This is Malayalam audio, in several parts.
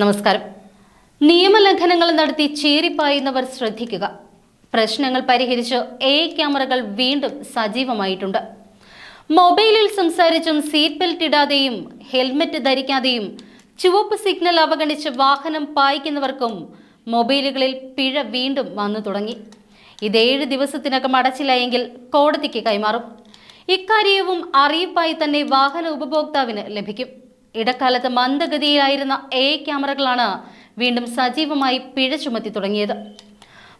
നമസ്കാരം. നിയമലംഘനങ്ങൾ നടത്തി ചീറിപ്പായുന്നവർ ശ്രദ്ധിക്കുക. പ്രശ്നങ്ങൾ പരിഹരിച്ച് എ ക്യാമറകൾ വീണ്ടും സജീവമായിട്ടുണ്ട്. മൊബൈലിൽ സംസാരിച്ചും സീറ്റ് ബെൽറ്റ് ഇടാതെയും ഹെൽമെറ്റ് ധരിക്കാതെയും ചുവപ്പ് സിഗ്നൽ അവഗണിച്ച് വാഹനം പായിക്കുന്നവർക്കും മൊബൈലുകളിൽ പിഴ വീണ്ടും വന്നു തുടങ്ങി. ഇത് ഏഴ് ദിവസത്തിനകം അടച്ചില്ല കോടതിക്ക് കൈമാറും. ഇക്കാര്യവും അറിയിപ്പായി തന്നെ വാഹന ഉപഭോക്താവിന് ലഭിക്കും. ഇടക്കാലത്ത് മന്ദഗതിയിലായിരുന്ന എ ക്യാമറകളാണ് വീണ്ടും സജീവമായി പിഴ ചുമത്തി തുടങ്ങിയത്.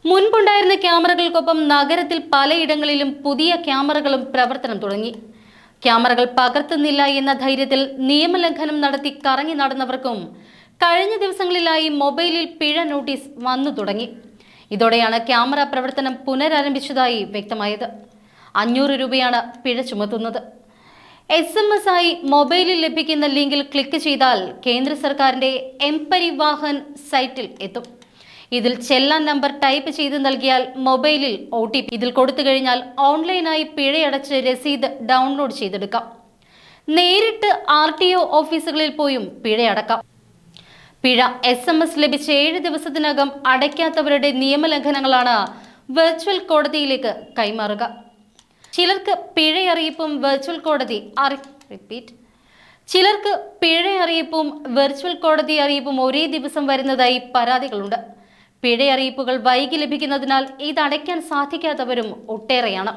മുൻപുണ്ടായിരുന്ന ക്യാമറകൾക്കൊപ്പം നഗരത്തിൽ പലയിടങ്ങളിലും പുതിയ ക്യാമറകളും പ്രവർത്തനം തുടങ്ങി. ക്യാമറകൾ പകർത്തുന്നില്ല എന്ന ധൈര്യത്തിൽ നിയമലംഘനം നടത്തി കറങ്ങി നടന്നവർക്കും കഴിഞ്ഞ ദിവസങ്ങളിലായി മൊബൈലിൽ പിഴ നോട്ടീസ് വന്നു തുടങ്ങി. ഇതോടെയാണ് ക്യാമറ പ്രവർത്തനം പുനരാരംഭിച്ചതായി വ്യക്തമായത്. അഞ്ഞൂറ് രൂപയാണ് പിഴ ചുമത്തുന്നത്. എസ് എം എസ് ആയി മൊബൈലിൽ ലഭിക്കുന്ന ലിങ്കിൽ ക്ലിക്ക് ചെയ്താൽ കേന്ദ്ര സർക്കാരിന്റെ എം പരിവാഹൻ സൈറ്റിൽ എത്തും. ഇതിൽ ചെല്ലാൻ നമ്പർ ടൈപ്പ് ചെയ്ത് നൽകിയാൽ മൊബൈലിൽ ഒ ടി പി ഇതിൽ കൊടുത്തു കഴിഞ്ഞാൽ ഓൺലൈനായി പിഴയടച്ച് രസീത് ഡൗൺലോഡ് ചെയ്തെടുക്കാം. നേരിട്ട് ആർ ടി ഒ ഓഫീസുകളിൽ പോയും പിഴയടക്കാം. പിഴ എസ് എം എസ് ലഭിച്ച ഏഴ് ദിവസത്തിനകം അടയ്ക്കാത്തവരുടെ നിയമലംഘനങ്ങളാണ് വെർച്വൽ കോടതിയിലേക്ക് കൈമാറുക. ചിലർക്ക് പിഴയറിയിപ്പും വെർച്വൽ കോടതി അറി റിപ്പീറ്റ് ചിലർക്ക് പിഴയറിയിപ്പും വെർച്വൽ കോടതി അറിയിപ്പും ഒരേ ദിവസം വരുന്നതായി പരാതികളുണ്ട്. പിഴയറിയിപ്പുകൾ വൈകി ലഭിക്കുന്നതിനാൽ ഇതടയ്ക്കാൻ സാധിക്കാത്തവരും ഒട്ടേറെയാണ്.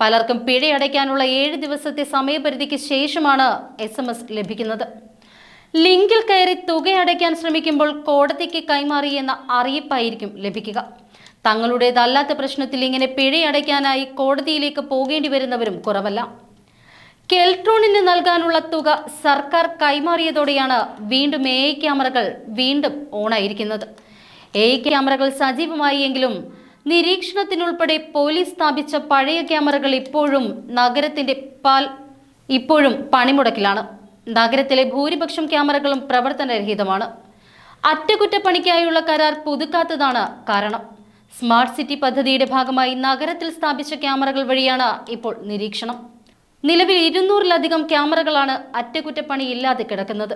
പലർക്കും പിഴയടയ്ക്കാനുള്ള ഏഴ് ദിവസത്തെ സമയപരിധിക്ക് ശേഷമാണ് എസ് ലഭിക്കുന്നത്. ലിങ്കിൽ കയറി തുക അടയ്ക്കാൻ ശ്രമിക്കുമ്പോൾ കോടതിക്ക് കൈമാറി എന്ന അറിയിപ്പായിരിക്കും ലഭിക്കുക. തങ്ങളുടേതല്ലാത്ത പ്രശ്നത്തിൽ ഇങ്ങനെ പിഴയടയ്ക്കാനായി കോടതിയിലേക്ക് പോകേണ്ടി വരുന്നവരും കുറവല്ല. കെൽട്രോണിന് നൽകാനുള്ള തുക സർക്കാർ കൈമാറിയതോടെയാണ് വീണ്ടും എ ക്യാമറകൾ വീണ്ടും ഓണായിരിക്കുന്നത്. എ ക്യാമറകൾ സജീവമായി എങ്കിലും നിരീക്ഷണത്തിനുൾപ്പെടെ പോലീസ് സ്ഥാപിച്ച പഴയ ക്യാമറകൾ ഇപ്പോഴും നഗരത്തിന്റെ പാൽ ഇപ്പോഴും പണിമുടക്കിലാണ്. നഗരത്തിലെ ഭൂരിപക്ഷം ക്യാമറകളും പ്രവർത്തനരഹിതമാണ്. അറ്റകുറ്റപ്പണിക്കായുള്ള കരാർ പുതുക്കാത്തതാണ് കാരണം. സ്മാർട്ട് സിറ്റി പദ്ധതിയുടെ ഭാഗമായി നഗരത്തിൽ സ്ഥാപിച്ച ക്യാമറകൾ വഴിയാണ് ഇപ്പോൾ നിരീക്ഷണം. നിലവിൽ ഇരുന്നൂറിലധികം ക്യാമറകളാണ് അറ്റകുറ്റപ്പണിയില്ലാതെ കിടക്കുന്നത്.